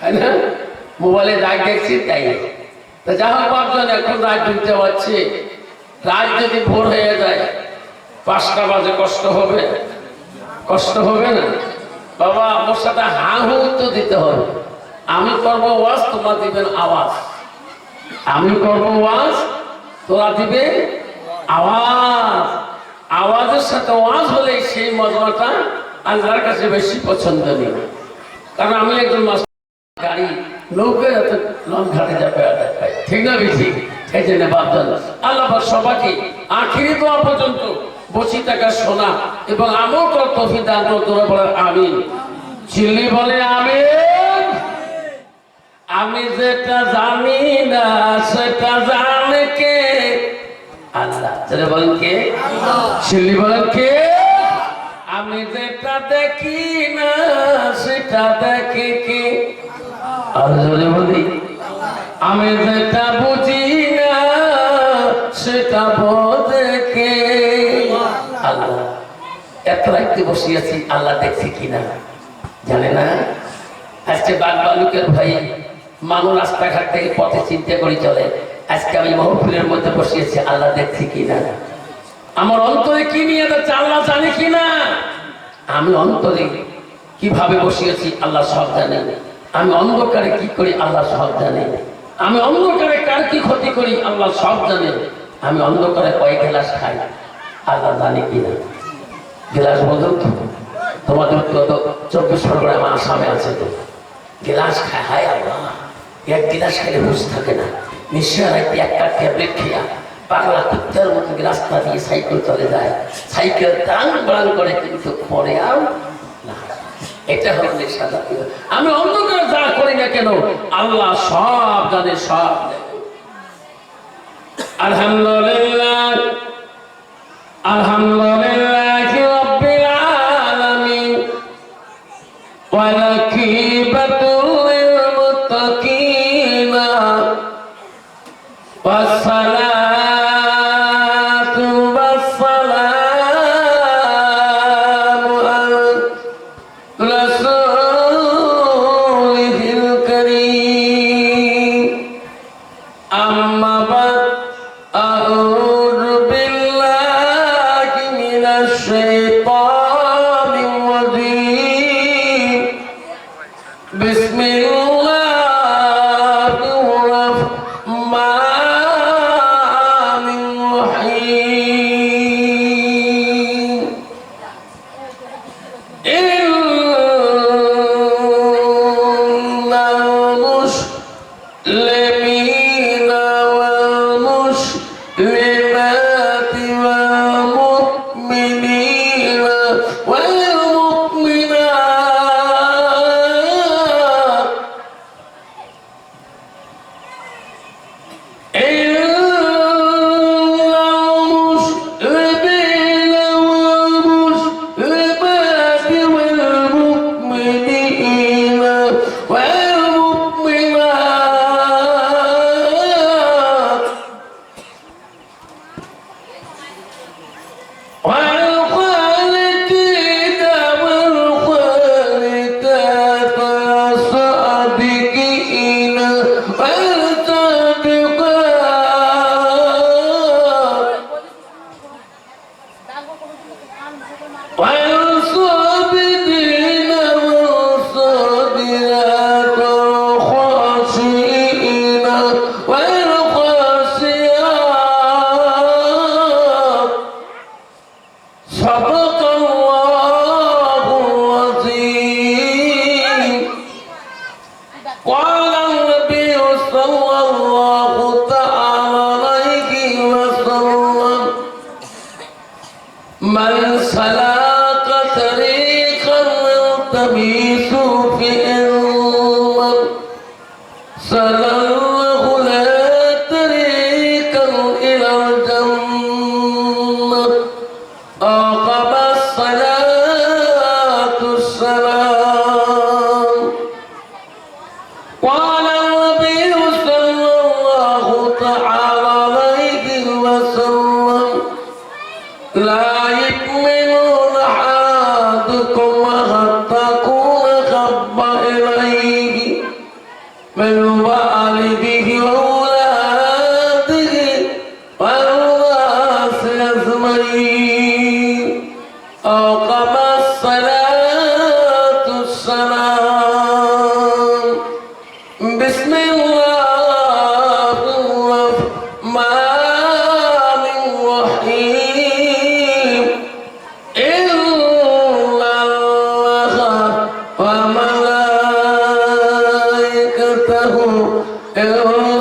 তাই না? মোবাইলে দাগ দেখছি, তাই তা যা হোক বাপজন এখন রাত ঢুকতে পারছি রাত যদি ভোর হয়ে যায়, পাঁচটা বাজে, কষ্ট হবে? কষ্ট হবে না? বাবা, আমার সাথে হা হু দিতে হবে। আমি করব ওয়াজ, তোমরা দিবেন আওয়াজ। আমি করব ওয়াজ, তোরা দিবে আওয়াজ। আওয়াজের সাথে ওয়াজ হলে সেই মজমাটা আল্লাহর কাছে বেশি পছন্দনীয়। কারণ আমি একজন গাড়ি নৌকে এত ঘাটে যাবে ঠিক না বেশি? জন্য আল্লাহ সবাইকে আখিরি দোয়া পর্যন্ত বসি টাকা শোনা এবং আমল কর তফি দান বলে আমিন। চিল্লি বলে আমিন। আমি যেটা জানি না সেটা জানে কে? আল্লাহ। যেটা বলেন কে? চিল্লি বলেন কে? আমি যেটা দেখি না সেটা দেখে কে? আমি যেটা বুঝি না, সেটা বোঝে কে? আল্লাহ, এত রাখতে আল্লাহ দেখছি কিনা? জানে না? আজকে ভাই মানুষ রাস্তাঘাট থেকে পথে চিন্তা করে চলে। আজকে আমি মহফিলের মধ্যে বসিয়েছি আল্লাহ দেখছি কিনা? আমার অন্তরে কি নিয়ে যাচ্ছে, আল্লাহ জানে কিনা? আমি অন্তরে কীভাবে বসিয়েছি আল্লাহ সব জানে। আমি অন্ধকারে কি করি, আল্লাহ সব জানে। আমি অন্ধকারে কার কি ক্ষতি করি, আল্লাহ সব জানে। আমি অন্ধকারে কয় গ্লাস খাই, আল্লাহ জানে কিনা। গ্লাস বলতো তো, তোমাদের তো তো চব্বিশ পরগনা আমার আসামে আছে তো। গ্লাস খায়, হায় আল্লাহ। এক গ্লাস খেলে বুঝ থাকে না। নিশ্চয় রাখতে একটা ট্যাবলেট খেয়া, পাগলা কুত্তার মতো রাস্তা দিয়ে সাইকেল চলে যায়। সাইকেল টান বান করে কিন্তু পরে আর না। এটা হলো আমি অন্ধকার যা করি না কেন, আল্লাহ সব জানে, সব আলহামদুলিল্লাহ আলহামদুলিল্লাহ রব্বিল আলামিন। ওয়া بسم الله من سلك طريقا يلتمس في له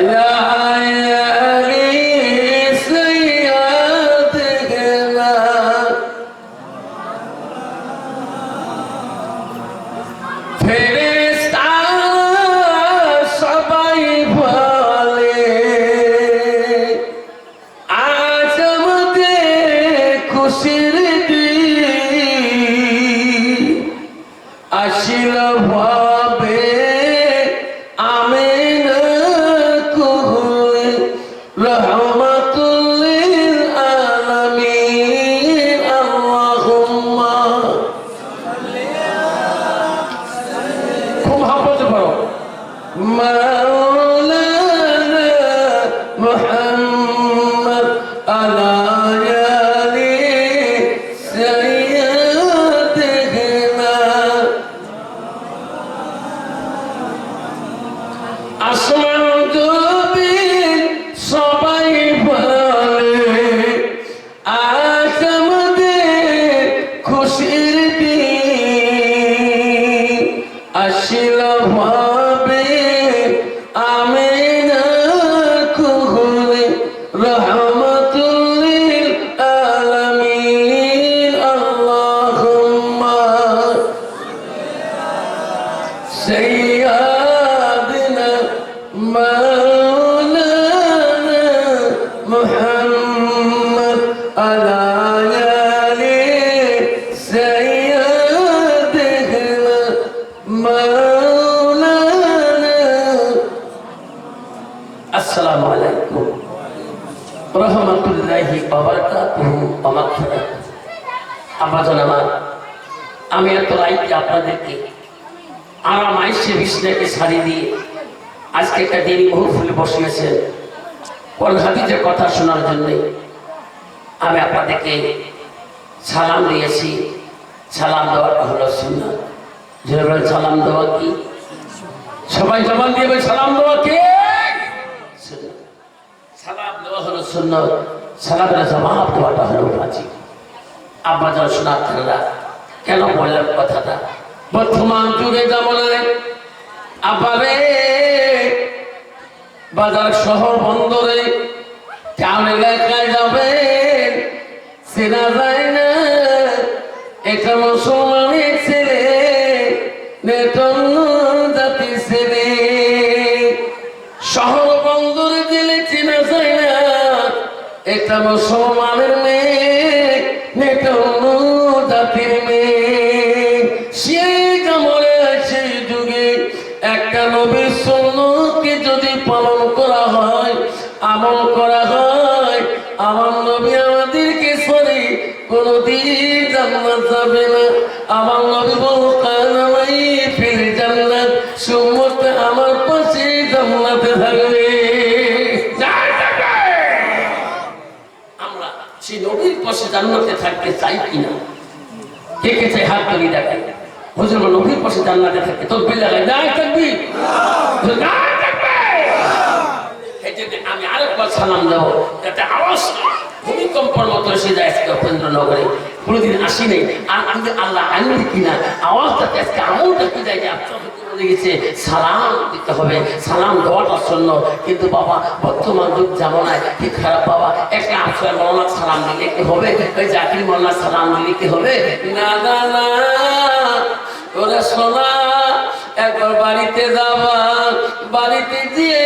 Yeah. রহমতুল্লিল অবাক হয়ে আপাতন আমার আমি এত লাইফে আপনাদেরকে আরাম আইসে বিষ্ণাকে সারি দিয়ে আজকে একটা দিন বহু ফুলে বসিয়েছেন কোন হাদিজের কথা শোনার জন্যে আমি আপনাদেরকে সালাম দিয়েছি। সালাম দেওয়াটা হলো সুন্দর জোরে সালাম দেওয়া কি? সবাই জবান দিয়ে সালাম দেওয়া কে? সালাম দেওয়া হলো সুন্দর সালামের জবাব দেওয়াটা হলো প্রাচীন আব্বা যারা শোনার কেন বললাম কথাটা? বর্তমান যুগে জামানায় আবারে বাজার শহর বন্দরে টাউন এলাকায় যাবে, চেনা যায় না। এটা মুসলমানের ছেলে নেতন্য জাতি ছেলে। শহর এটা মুসলমানের মেয়ে নেতন্য জাতির মেয়ে। সেই কামড়ে সেই যুগে একটা নবীর সন্ন্যকে যদি পালন করা হয়, আমল করা হয়, আমার নবী আমাদেরকে সরি, কোনদিন জানা যাবে না। পাশে জান্নাতে থাকতে চাই কিনা? কে কে চাই হাত তুলি দেখাই হুজুর নবীর পাশে জান্নাতে থাকে বিল লাগাই দাঁড়ায় থাকবি। জন্য আমি আরেকবার সালাম দেবো, যাতে আওয়াজ ভূমিকম্পর মতো এসে যায় আজকে উপেন্দ্রনগরে কোনোদিন আসি নেই। আর আমি আল্লাহ আনবি কিনা? আওয়াজটাতে আজকে আমলটা কি যায় লেগেছে সালাম দিতে হবে, সালাম দেওয়াটা শূন্য কিন্তু বাবা, বর্তমান যুগ জামানায় কি খারাপ বাবা? একটা আশ্রয় মৌলানা সালাম দিলে কি হবে? ওই জাকির মৌলানা সালাম দিলে কি হবে? না না না, ওরা শোনা একবার বাড়িতে যাবা, বাড়িতে গিয়ে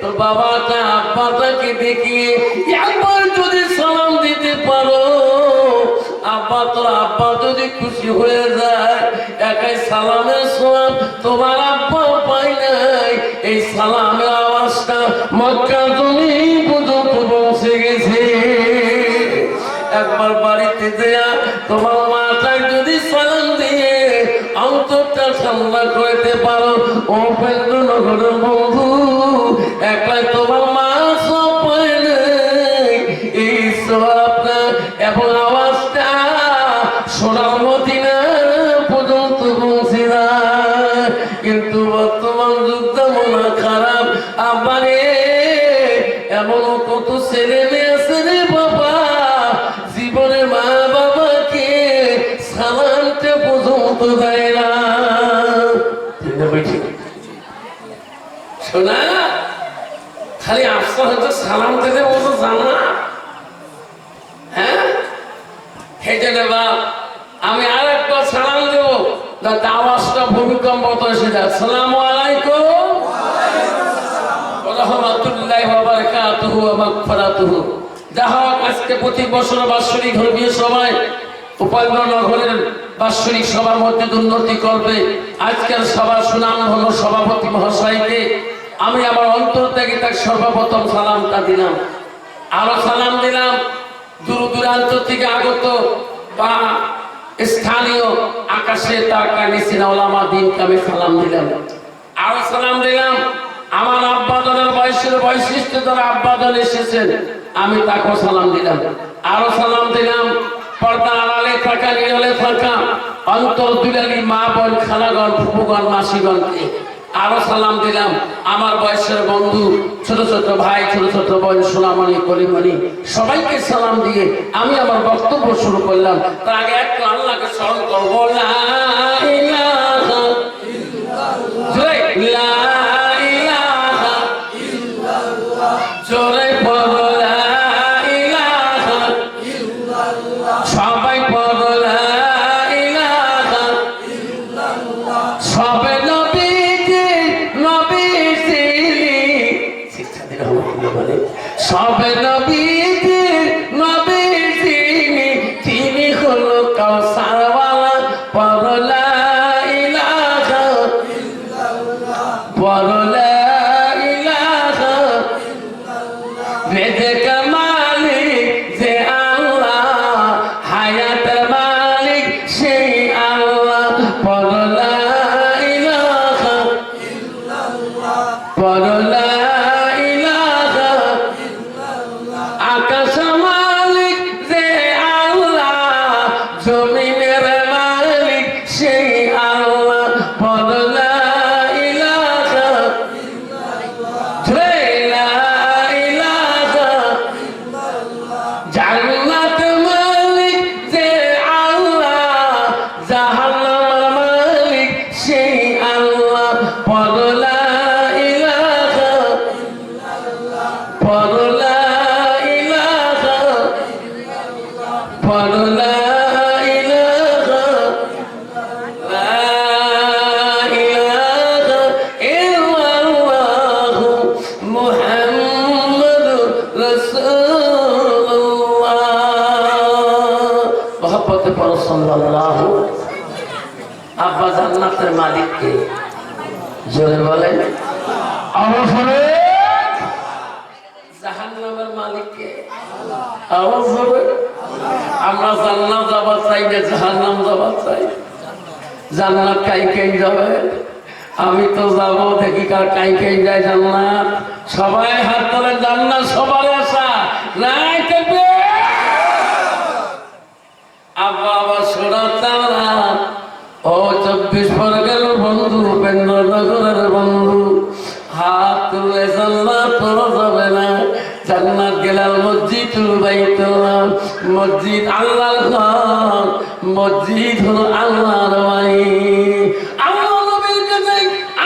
তোর বাবাটা, আব্বাটাকে দেখিয়ে একবার যদি সালাম দিতে পারো আব্বা, তোর আব্বা যদি খুশি হয়ে যায়, একাই সালামের সব তোমার আব্বা পাই নাই এই সালামের আওয়াজটা মক্কা তুমি পর্যন্ত পৌঁছে গেছে একবার বাড়িতে দেয়া তোমার মাথায় যদি সালাম দিয়ে অন্তরটা করতে পারো, ও বন্ধু তোমার মা সব পায়। এই সবটা এবং সোনার মদিনা পর্যন্ত পৌঁছে কিন্তু বর্তমান যুগটা মনে খারাপ। আমারে এমন কত ছেলে রে বাবা। জীবনে মা বাবাকে সালামটা পর্যন্ত দেয় না। শোনা, খালি আফসা হয়তো সালাম দিতে মতো জানা হ্যাঁ হেঁটে নেবা আমি আর একটা সালাম দেবো যাতে আওয়াজটা আজকে প্রতি বছর বাৎসরিক ধর্মীয় সভায় নগরের বাৎসরিক সভার উন্নতি করবে। আজকের সভা সুনাম হলো সভাপতি মহাশয়কে। আমি আমার অন্তর থেকে তাকে সর্বপ্রথম সালামটা দিলাম। আরও সালাম দিলাম। দূর দূরান্ত থেকে আগত বা স্থানীয় আকাশে তার কানে ওলামা দিনকে আমি সালাম দিলাম। আরও সালাম দিলাম। আমার আব্বাদনের বয়সের বৈশিষ্ট্য ধরে আব্বাদন এসেছেন। আমি তাকেও সালাম দিলাম। আরও সালাম দিলাম। পর্দা আড়ালে থাকা নিরলে থাকা অন্তর দুলালি মা বোন, খালাগণ ফুপুগণ মাসিগণকে। আরও সালাম দিলাম। আমার বয়সের বন্ধু, ছোট ছোট ভাই, ছোট ছোট বোন, সোনামণি, কলিমণি, সবাইকে সালাম দিয়ে আমি আমার বক্তব্য শুরু করলাম। তার আগে একটু আল্লাহকে স্মরণ করব। লা সবে জোরে বলেন। অবসরে জাহান্নামের মালিককে আওয়াজ আমরা জান্নাত যাবা চাই না জাহান্নাম যাবা চাই। জান্নাত কাই কাই যাবে? আমি তো যাব দেখি কার কাই কাই যায় জান্নাত। সবাই হাত ধরে জান্নাত সবার আশা নাই আব্বা আবার সোনা মসজিদ আল্লাহর ঘর। মসজিদ হলো আল্লাহর বাড়ি। আল্লাহ নবীর কাছে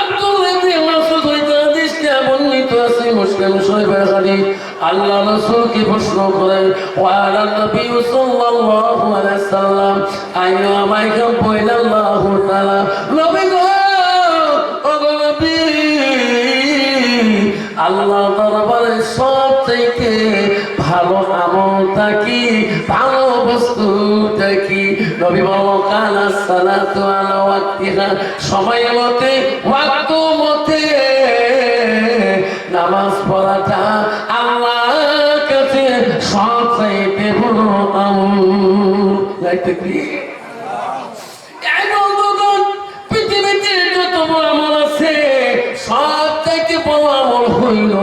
আব্দুল ইবনে মাসউদ হইতে হাদিসটা বর্ণিত আছে মুসলিম শরীফের হাদিস। আল্লাহ রসুলকে প্রশ্ন করেন, ওয়ালা নবী সাল্লাল্লাহু আলাইহি সাল্লাম আইনু আমাইকা বইলাল্লাহু তাআলা। নবী গো, ও নবী, আল্লাহ নবী বলো কালা সালাতু আলা ওয়াক্তিহা। সময় মতে ওয়াক্ত মতে নামাজ পড়াটা আল্লাহর কাছে সব চাইতে বড় আমল। লাইতে কি? পৃথিবীতে যত বড় আমল আছে সব থেকে বড় আমল হইল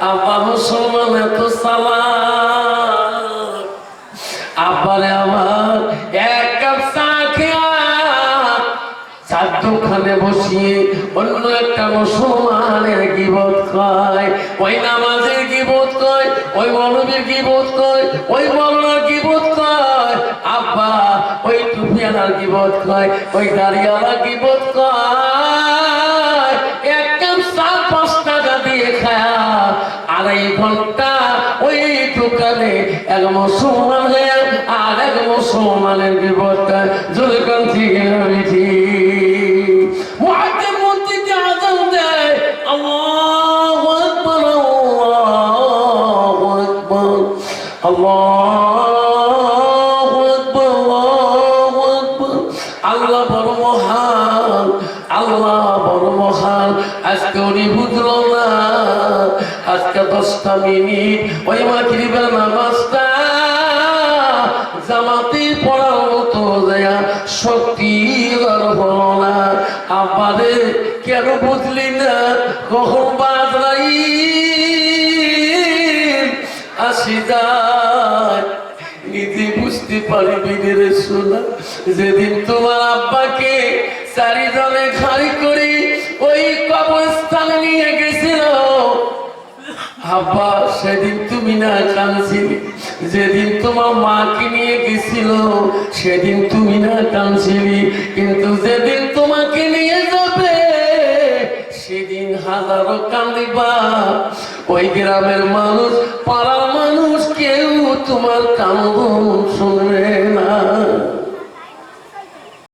আব্বা মুসলমান এত সালাম। আব্বারে আমার এক চার দোকানে বসিয়ে অন্য একটা মুসলমানের গিবত কয় ওই নামাজের গিবত কয় ওই মৌলবীর গিবত কয় ওই মৌলার গিবত কয় আব্বা, ওই টুপিয়ালার গিবত কয় ওই দাড়িওয়ালা গিবত কয় মুসলমান আর এক মুসলমানের বিপদটা থেকে মুহাদ্দিস মসজিদে আজান দেয়। আল্লাহু বড় মহান, আল্লাহ বড় মহান। আজকে উনি না আজকে দশটা মিনিট। ওই মাগরিবের নামাজটা কেন বুঝলি না, কখন বাজলাই আসি যায়। বুঝতে পারবি রে শোনা যেদিন তোমার আব্বাকে চারিজনে খালি করে ওই কবরস্থানে নিয়ে গেছিল। আব্বা, সেদিন তুমি না কাঁদছিলে, যেদিন তোমার মাকে নিয়ে গেছিল, সেদিন তুমি না কাঁদছিলি, কিন্তু যেদিন তোমাকে নিয়ে হাজারো কান্দিবা ওই গ্রামের মানুষ পাড়ার মানুষ কেউ তোমার কান্দন শুনবে না।